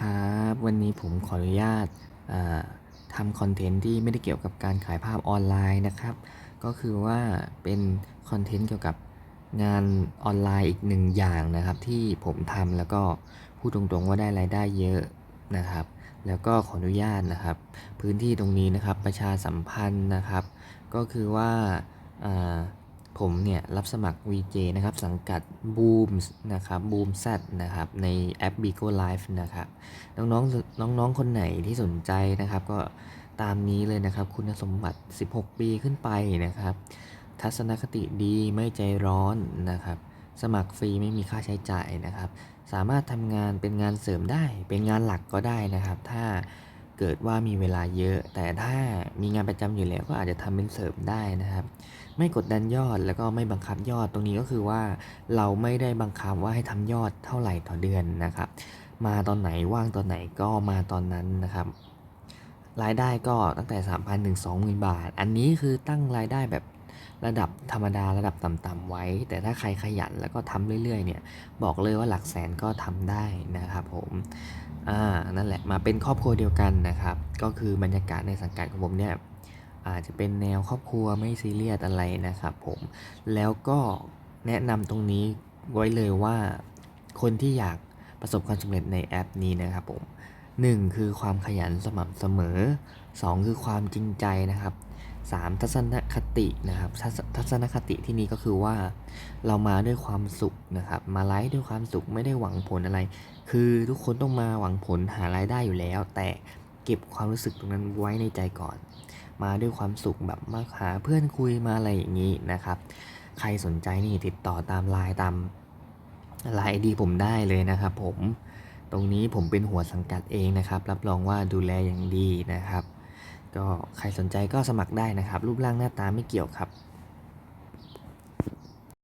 ครับ วันนี้ผมขออนุญาตทำคอนเทนต์ที่ไม่ได้เกี่ยวกับการขายภาพออนไลน์นะครับ ก็คือว่าเป็นคอนเทนต์เกี่ยวกับงานออนไลน์อีกหนึ่งอย่างนะครับ ที่ผมทำแล้วก็พูดตรงๆว่าได้รายได้เยอะนะครับ แล้วก็ขออนุญาตนะครับ พื้นที่ตรงนี้นะครับประชาสัมพันธ์นะครับ ก็คือว่า ผมเนี่ยรับสมัคร VJ นะครับ สังกัด Boom นะครับ Boom Z นะครับ ในแอป Bigo Live นะครับ น้องๆ น้องๆ คนไหนที่สนใจนะครับ ก็ตามนี้เลยนะครับ คุณสมบัติ 16 ปีขึ้นไปนะครับ ทัศนคติดีไม่ใจร้อนนะครับ สมัครฟรีไม่มีค่าใช้จ่ายนะครับ สามารถทำงานเป็นงานเสริมได้ เป็นงานหลักก็ได้นะครับ ถ้า เกิดว่ามีเวลาเยอะ แต่ถ้ามีงานประจำอยู่แล้วก็อาจจะทำเป็นเสริมได้นะครับ ไม่กดดันยอดแล้วก็ไม่บังคับยอดตรงนี้ก็คือว่า เราไม่ได้บังคับว่าให้ทำยอดเท่าไหร่ต่อเดือนนะครับ มาตอนไหนว่างตอนไหนก็มาตอนนั้นนะครับรายได้ก็ตั้งแต่ 3,000ถึง20,000 บาท อันนี้คือตั้งรายได้แบบ ระดับธรรมดาระดับต่ำๆไว้ แต่ถ้าใครขยันแล้วก็ทำเรื่อยๆเนี่ยบอกเลยว่าหลักแสนก็ทำได้นะครับผมอ่านั่นแหละมาเป็นครอบครัวเดียวกันนะครับก็คือบรรยากาศในสังกัดของผมเนี่ยอาจจะเป็นแนวครอบครัวไม่ซีเรียสอะไรนะครับผมแล้วก็แนะนำตรงนี้ไว้เลยว่าคนที่อยากประสบความสำเร็จในแอปนี้นะครับผม 1 คือความขยันสม่ำเสมอ 2 คือความจริงใจนะครับ 3 ทัศนคตินะครับทัศทัศนคติที่นี้ก็คือว่าเรามาด้วยความสุขนะครับ มาไลฟ์ด้วยความสุขไม่ได้หวังผลอะไร คือทุกคนต้องมาหวังผลหารายได้อยู่แล้ว แต่เก็บความรู้สึกตรงนั้นไว้ในใจก่อน มาด้วยความสุขแบบมาหาเพื่อนคุยมาอะไรอย่างนี้นะครับ ใครสนใจนี่ติดต่อตามไลน์ตามไลน์ดีผมได้เลยนะครับ ผมตรงนี้ผมเป็นหัวสังกัดเองนะครับ รับรองว่าดูแลอย่างดีนะครับ ก็ใครสนใจก็สมัครได้นะครับ รูปร่างหน้าตาไม่เกี่ยวครับ